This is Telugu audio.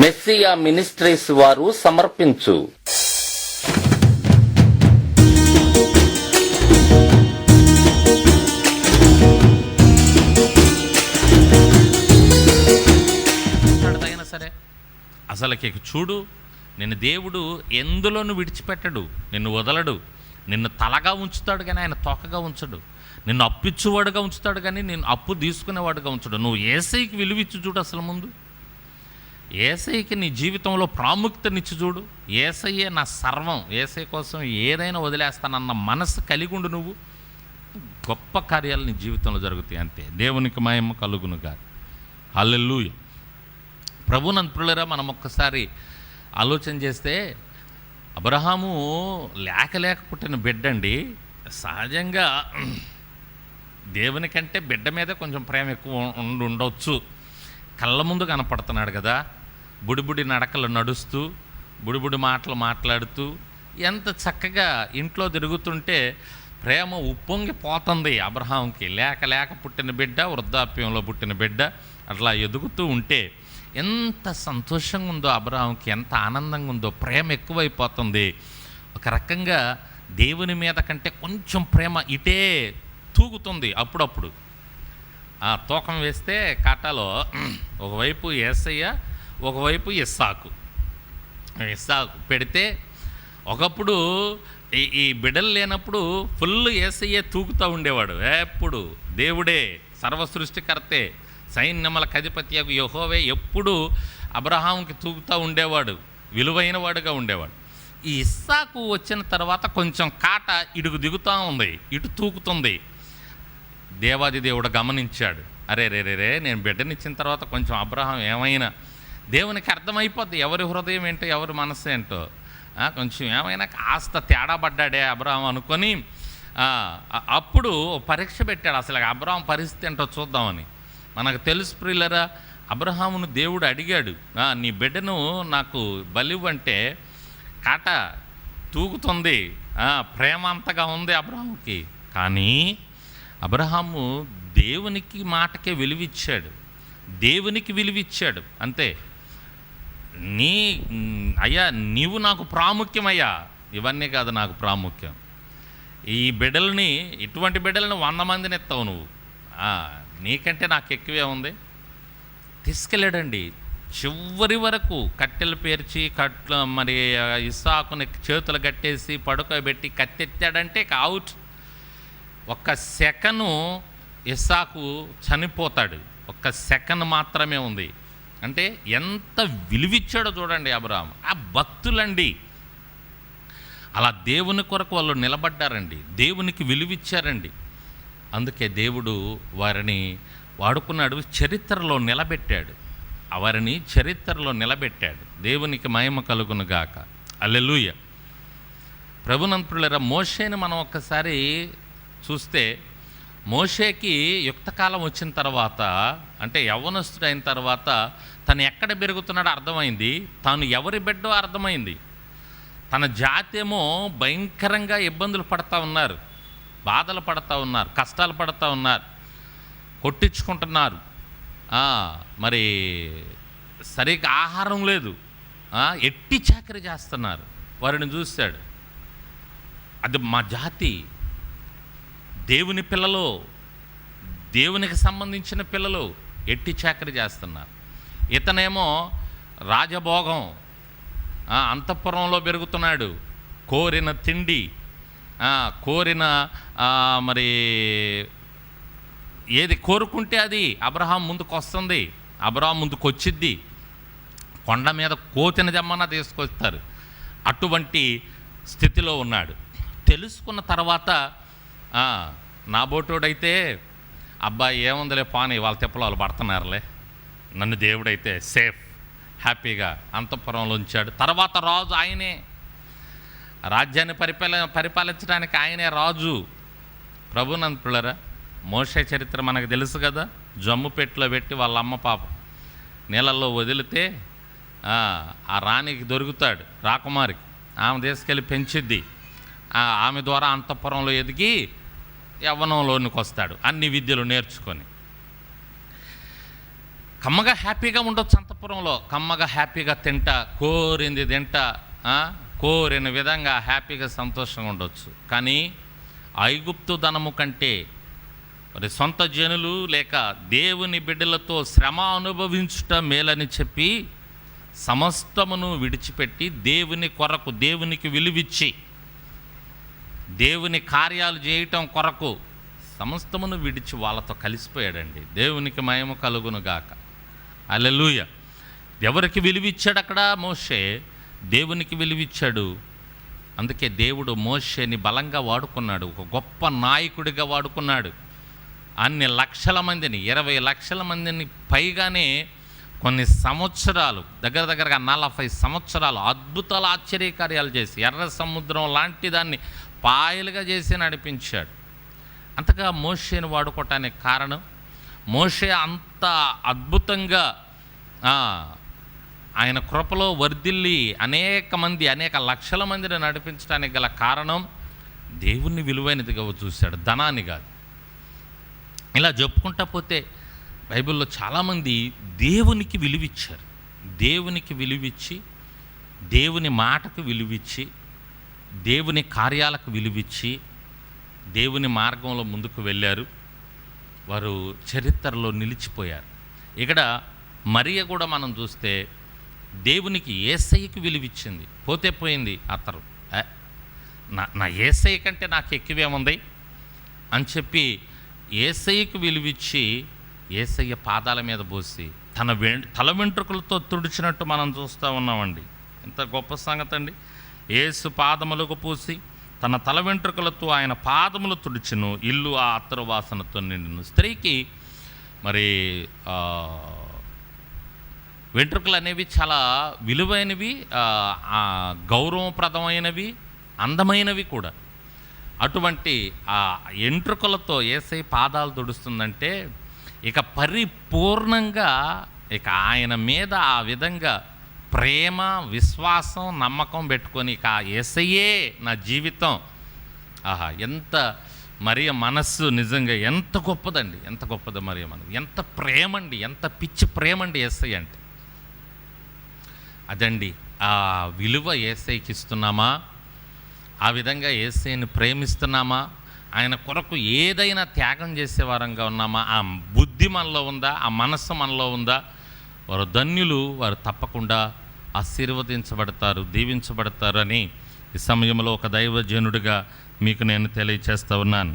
మెస్సియా మినిస్ట్రీస్ వారు సమర్పించు. సరే అసలుకి చూడు నిన్ను దేవుడు ఎందులోనూ విడిచిపెట్టడు నిన్ను వదలడు నిన్ను తలగా ఉంచుతాడు కానీ ఆయన తోకగా ఉంచడు నిన్ను అప్పిచ్చువాడుగా ఉంచుతాడు కానీ నేను అప్పు తీసుకునేవాడుగా ఉంచడు. నువ్వు ఏసైకి విలువిచ్చి చూడు అసలు ముందు. ఏసైకి నీ జీవితంలో ప్రాముఖ్యతనిచ్చి చూడు. ఏసయ్యే నా సర్వం. ఏసై కోసం ఏదైనా వదిలేస్తానన్న మనసు కలిగి ఉండు నువ్వు. గొప్ప కార్యాలు నీ జీవితంలో జరుగుతాయి అంతే. దేవునికి మహిమ కలుగును కాదు హల్లెలూయ. ప్రభునంతులరా మనం ఒక్కసారి ఆలోచన చేస్తే అబ్రహాము లేక లేక పుట్టిన బిడ్డండి. సహజంగా దేవుని కంటే బిడ్డ మీద కొంచెం ప్రేమ ఎక్కువ ఉండి ఉండవచ్చు కళ్ళ ముందు కనపడుతున్నాడు కదా. బుడిబుడి నడకలు నడుస్తూ బుడిబుడి మాటలు మాట్లాడుతూ ఎంత చక్కగా ఇంట్లో తిరుగుతుంటే ప్రేమ ఉప్పొంగిపోతుంది అబ్రహాంకి. లేక లేక పుట్టిన బిడ్డ వృద్ధాప్యంలో పుట్టిన బిడ్డ అట్లా ఎదుగుతూ ఉంటే ఎంత సంతోషంగా ఉందో అబ్రహాంకి ఎంత ఆనందంగా ఉందో ప్రేమ ఎక్కువైపోతుంది. ఒక రకంగా దేవుని మీద కంటే కొంచెం ప్రేమ ఇటే తూగుతుంది అప్పుడప్పుడు. ఆ తూకం వేస్తే కట్టలో ఒకవైపు ఏసయ్య ఒకవైపు ఇస్సాకు. ఇస్సాకు పెడితే ఒకప్పుడు ఈ ఈ బిడ్డలు లేనప్పుడు ఫుల్ ఏసయ్యే తూకుతూ ఉండేవాడు. ఎప్పుడు దేవుడే సర్వసృష్టికర్తే సైన్యముల అధిపతి అవి యహోవే ఎప్పుడు అబ్రహాంకి తూగుతూ ఉండేవాడు విలువైన వాడుగా ఉండేవాడు. ఈ ఇస్సాకు వచ్చిన తర్వాత కొంచెం కాట ఇడుగు దిగుతూ ఉంది ఇటు తూకుతుంది. దేవాది దేవుడు గమనించాడు. అరే రే రే రే నేను బిడ్డనిచ్చిన తర్వాత కొంచెం అబ్రహం ఏమైనా దేవునికి అర్థమైపోద్ది. ఎవరి హృదయం ఏంటో ఎవరి మనసు ఏంటో. కొంచెం ఏమైనా కాస్త తేడా పడ్డాడే అబ్రహం అనుకొని అప్పుడు ఓ పరీక్ష పెట్టాడు. అసలు అబ్రహం పరిస్థితి ఏంటో చూద్దామని. మనకు తెలుసు ప్రియులరా అబ్రహామును దేవుడు అడిగాడు. నీ బిడ్డను నాకు బలివ్వంటే కాట తూగుతుంది. ప్రేమ అంతగా ఉంది అబ్రహాంకి కానీ అబ్రహాము దేవునికి మాటకే విలువిచ్చాడు. దేవునికి విలువిచ్చాడు. అంతే. నీ అయ్యా నీవు నాకు ప్రాముఖ్యమయ్యా. ఇవన్నీ కాదు నాకు ప్రాముఖ్యం. ఈ బిడ్డల్ని ఇటువంటి బిడ్డలను వంద మందిని ఎత్తావు నువ్వు. నీకంటే నాకు ఎక్కువే ఉంది. తీసుకెళ్ళాడండి. చివరి వరకు కట్టెలు పేర్చి కట్ల మరి ఇసాకుని చేతులు కట్టేసి పడుకోబెట్టి కత్తెత్తాడంటే ఇక అవుట్ ఒక్క సెకను ఇస్సాకు చనిపోతాడు. ఒక్క సెకండ్ మాత్రమే ఉంది. అంటే ఎంత విలువిచ్చాడో చూడండి అబ్రాహం ఆ భక్తులండి. అలా దేవుని కొరకు వాళ్ళు నిలబడ్డారండి. దేవునికి విలువిచ్చారండి. అందుకే దేవుడు వారిని వాడుకున్నాడు చరిత్రలో నిలబెట్టాడు. వారిని చరిత్రలో నిలబెట్టాడు. దేవునికి మహిమ కలుగును గాక. అల్లెలుయ ప్రభునంతులరా మోషేని మనం ఒక్కసారి చూస్తే మోషేకి యుక్తకాలం వచ్చిన తర్వాత అంటే యవ్వనస్తుడైన తర్వాత తను ఎక్కడ పెరుగుతున్నాడో అర్థమైంది. తాను ఎవరి బిడ్డో అర్థమైంది. తన జాతి ఏమో భయంకరంగా ఇబ్బందులు పడతా ఉన్నారు. బాధలు పడతా ఉన్నారు. కష్టాలు పడతా ఉన్నారు. కొట్టించుకుంటున్నారు. మరి సరిగ్గా ఆహారం లేదు. ఎట్టి చాకరీ చేస్తున్నారు. వారిని చూశాడు. అది మా జాతి. దేవుని పిల్లలు దేవునికి సంబంధించిన పిల్లలు ఎట్టి చాకరి చేస్తున్నారు. ఇతనేమో రాజభోగం అంతఃపురంలో పెరుగుతున్నాడు. కోరిన తిండి కోరిన మరి ఏది కోరుకుంటే అది అబ్రహాం ముందుకు వస్తుంది అబ్రహాం ముందుకు వచ్చిద్ది కొండ మీద కోతిన జమ్మన తీసుకొస్తారు. అటువంటి స్థితిలో ఉన్నాడు. తెలుసుకున్న తర్వాత నా బోటోడైతే అబ్బాయి ఏముందిలే పాని వాళ్ళ తిప్పలు వాళ్ళు పడుతున్నారులే. నన్ను దేవుడైతే సేఫ్ హ్యాపీగా అంతఃపురంలో ఉంచాడు. తర్వాత రాజు ఆయనే. రాజ్యాన్ని పరిపాల పరిపాలించడానికి ఆయనే రాజు. ప్రభునంతులరా మోషే చరిత్ర మనకు తెలుసు కదా జమ్ము పెట్టిలో పెట్టి వాళ్ళ అమ్మ పాప నీళ్ళల్లో వదిలితే ఆ, రాణికి దొరుకుతాడు రాకుమారికి. ఆమె తీసుకెళ్ళి పెంచిద్ది. ఆమె ద్వారా అంతఃపురంలో ఎదిగి యవ్వనంలోనికి వస్తాడు అన్ని విద్యలు నేర్చుకొని. కమ్మగా హ్యాపీగా ఉండొచ్చు అంతపురంలో కమ్మగా హ్యాపీగా తింటా కోరింది తింటా కోరిన విధంగా హ్యాపీగా సంతోషంగా ఉండొచ్చు. కానీ ఐగుప్తు ధనము కంటే మరి సొంత జనులు లేక దేవుని బిడ్డలతో శ్రమ అనుభవించుట మేలని చెప్పి సమస్తమును విడిచిపెట్టి దేవుని కొరకు దేవునికి విలువిచ్చి దేవుని కార్యాలు చేయటం కొరకు సమస్తమును విడిచి వాళ్ళతో కలిసిపోయాడండి. దేవునికి మయము కలుగునుగాక అలెలుయ ఎవరికి విలువిచ్చాడు అక్కడ? మోషే. దేవునికి విలువిచ్చాడు. అందుకే దేవుడు మోషేని బలంగా వాడుకున్నాడు. ఒక గొప్ప నాయకుడిగా వాడుకున్నాడు. అన్ని లక్షల మందిని ఇరవై లక్షల మందిని పైగానే కొన్ని సంవత్సరాలు దగ్గర దగ్గరగా నలభై సంవత్సరాలు అద్భుతాలు ఆశ్చర్యకార్యాలు చేసి ఎర్ర సముద్రం లాంటి దాన్ని పాయలుగా చేసి నడిపించాడు. అంతగా మోషేని వాడుకోవటానికి కారణం మోషే అంత అద్భుతంగా ఆయన కృపలో వర్ధిల్లి అనేక మంది అనేక లక్షల మందిని నడిపించడానికి గల కారణం దేవుణ్ణి విలువైనదిగా చూశాడు ధనాన్ని కాదు. ఇలా చెప్పుకుంటా పోతే బైబిల్లో చాలామంది దేవునికి విలువిచ్చారు. దేవునికి విలువిచ్చి దేవుని మాటకు విలువిచ్చి దేవుని కార్యాలకు విలువిచ్చి దేవుని మార్గంలో ముందుకు వెళ్ళారు. వారు చరిత్రలో నిలిచిపోయారు. ఇక్కడ మరియ కూడా మనం చూస్తే దేవునికి ఏసైకి విలువిచ్చింది. పోతే పోయింది అతరు నా నా ఏసై కంటే నాకు ఎక్కువేముంది? అని చెప్పి ఏసయ్యకు విలువిచ్చి ఏసయ్య పాదాల మీద పోసి తన వె తల వెంట్రుకలతో తుడిచినట్టు మనం చూస్తూ ఉన్నామండి. ఎంత గొప్ప సంగతి అండి ఏసు పాదములకు పూసి తన తల వెంట్రుకలతో ఆయన పాదములు తుడిచిను ఇల్లు ఆ అత్తరు వాసనతో నిండును. స్త్రీకి మరి వెంట్రుకలు అనేవి చాలా విలువైనవి గౌరవప్రదమైనవి అందమైనవి కూడా. అటువంటి ఆ ఎంట్రుకలతో ఏసై పాదాలు తుడుస్తుందంటే ఇక పరిపూర్ణంగా ఇక ఆయన మీద ఆ విధంగా ప్రేమ విశ్వాసం నమ్మకం పెట్టుకొని ఆ ఏసయ్యే నా జీవితం. ఆహా ఎంత మరియ మనస్సు నిజంగా ఎంత గొప్పదండి ఎంత గొప్పది మరియ మనసు. ఎంత ప్రేమండి ఎంత పిచ్చి ప్రేమండి ఎస్ఐ అంటే. అదండి ఆ విలువ ఏసైకి ఇస్తున్నామా? ఆ విధంగా ఏసైని ప్రేమిస్తున్నామా? ఆయన కొరకు ఏదైనా త్యాగం చేసే వారంగా ఉన్నామా? ఆ బుద్ధి మనలో ఉందా? ఆ మనస్సు మనలో ఉందా? వారు ధన్యులు వారు తప్పకుండా ఆశీర్వదించబడతారు దీవించబడతారని ఈ సమయంలో ఒక దైవజనుడిగా మీకు నేను తెలియచేస్తూ ఉన్నాను.